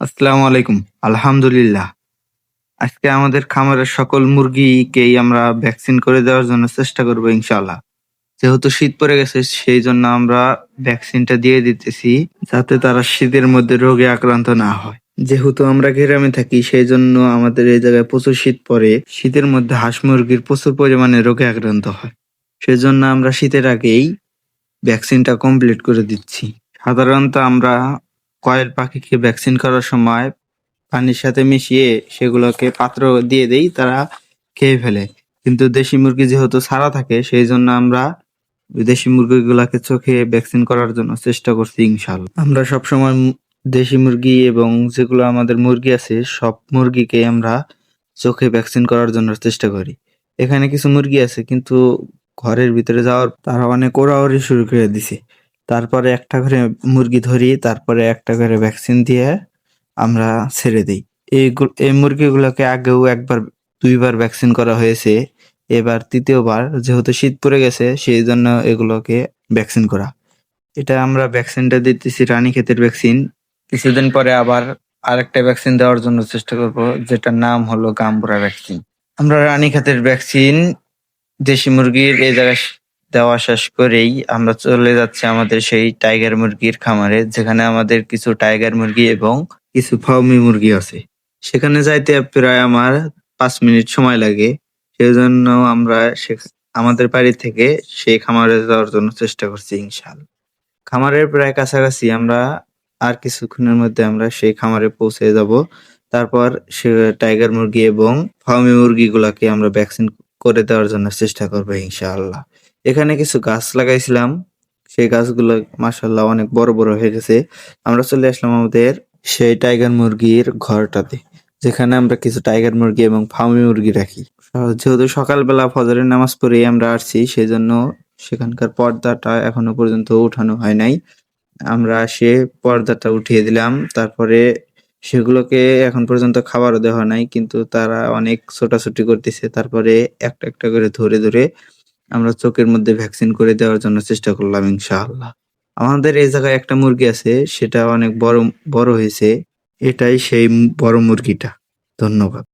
আসসালামু আলাইকুম। আলহামদুলিল্লাহ। আজকে আমাদের খামারের সকল মুরগিকেই আমরা ভ্যাকসিন করে দেওয়ার জন্য চেষ্টা করব ইনশাল্লাহ যেহেতু শীত পড়ে গেছে, সেই জন্য আমরা ভ্যাকসিনটা দিয়ে দিতেছি, যাতে তারা শীতের মধ্যে রোগে আক্রান্ত না হয়। যেহেতু আমরা গ্রামে থাকি, সেই জন্য আমাদের এই জায়গায় প্রচুর শীত পড়ে, শীতের মধ্যে হাঁস মুরগির প্রচুর পরিমাণে রোগে আক্রান্ত হয়। সেজন্য আমরা শীতের আগেই ভ্যাকসিনটা কমপ্লিট করে দিচ্ছি। সাধারণত আমরা কয়েল পাখিকে ভ্যাকসিন করার সময় পানির সাথে মিশিয়ে সেগুলোকে পাত্র দিয়ে দেই, তারা খেয়ে ফেলে। কিন্তু দেশি মুরগি যেহেতু ছাড়া থাকে, সেই জন্য আমরা দেশি মুরগিগুলাকে চোখে ভ্যাকসিন করার জন্য চেষ্টা করছি ইনশাল্লাহ আমরা সবসময় দেশি মুরগি এবং যেগুলো আমাদের মুরগি আছে, সব মুরগিকে আমরা চোখে ভ্যাকসিন করার জন্য চেষ্টা করি। এখানে কিছু মুরগি আছে, কিন্তু ঘরের ভিতরে যাওয়ার তারা অনেক ওড়াওড়ি শুরু করে দিছে। তারপরে একটা করে মুরগি ধরি, তারপরে একটা করে ভ্যাকসিন দিয়ে আমরা ছেড়ে দিই। এইগুলো এই মুরগিগুলোকে আগেও একবার, দুইবার ভ্যাকসিন করা হয়েছে। এবার তৃতীয়বার, যেহেতু শীত পড়ে গেছে, সেই জন্য এগুলোকে ভ্যাকসিন করা। এটা আমরা ভ্যাকসিনটা দিতেছি রানীক্ষেতের ভ্যাকসিন কিছুদিন পরে আবার আরেকটা ভ্যাকসিন দেওয়ার জন্য চেষ্টা করব, যেটার নাম হলো গাম্বুরা ভ্যাকসিন আমরা রানীক্ষেতের ভ্যাকসিন দেশি মুরগির এই জায়গায় দেওয়া শেষ করেই আমরা চলে যাচ্ছি আমাদের সেই টাইগার মুরগির খামারে, যেখানে আমাদের কিছু টাইগার মুরগি এবং কিছু ফাউমি মুরগি আছে। সেখানে যাইতে প্রায় আমার পাঁচ মিনিট সময় লাগে। সেই জন্য আমরা আমাদের বাড়ি থেকে সেই খামারে যাওয়ার জন্য চেষ্টা করছি ইনশাল। খামারের প্রায় কাছাকাছি আমরা আর কিছুক্ষণের মধ্যে আমরা সেই খামারে পৌঁছে যাব। তারপর সে টাইগার মুরগি এবং ফার্মি মুরগিগুলাকে আমরা ভ্যাকসিন করে দেওয়ার জন্য চেষ্টা করব ইনশাআল্লাহ। এখানে কিছু গাছ লাগাইছিলাম। সেই গাছগুলো মাসাল্লাহ অনেক বড় বড় হয়ে গেছে। আমরা চলে আসলাম আমাদের সেই টাইগার মুরগির ঘরটাতে, যেখানে আমরা কিছু টাইগার মুরগি এবং ফার্মি মুরগি রাখি। যেহেতু সকালবেলা ফজরের নামাজ পড়ে আমরা আসছি সেই জন্য সেখানকার পর্দাটা এখনও পর্যন্ত উঠানো হয় নাই। আমরা সে পর্দাটা উঠিয়ে দিলাম, তারপরে সেগুলোকে এখন পর্যন্ত খাবারও দেওয়া নাই, কিন্তু তারা অনেক ছোটাছুটি করতেছে। তারপরে একটা একটা করে ধরে ধরে আমরা চোখের মধ্যে ভ্যাকসিন করে দেওয়ার জন্য চেষ্টা করলাম ইনশাআল্লাহ। আমাদের এই জায়গায় একটা মুরগি আছে, সেটা অনেক বড় বড় হয়েছে। এটাই সেই বড় মুরগিটা। ধন্যবাদ।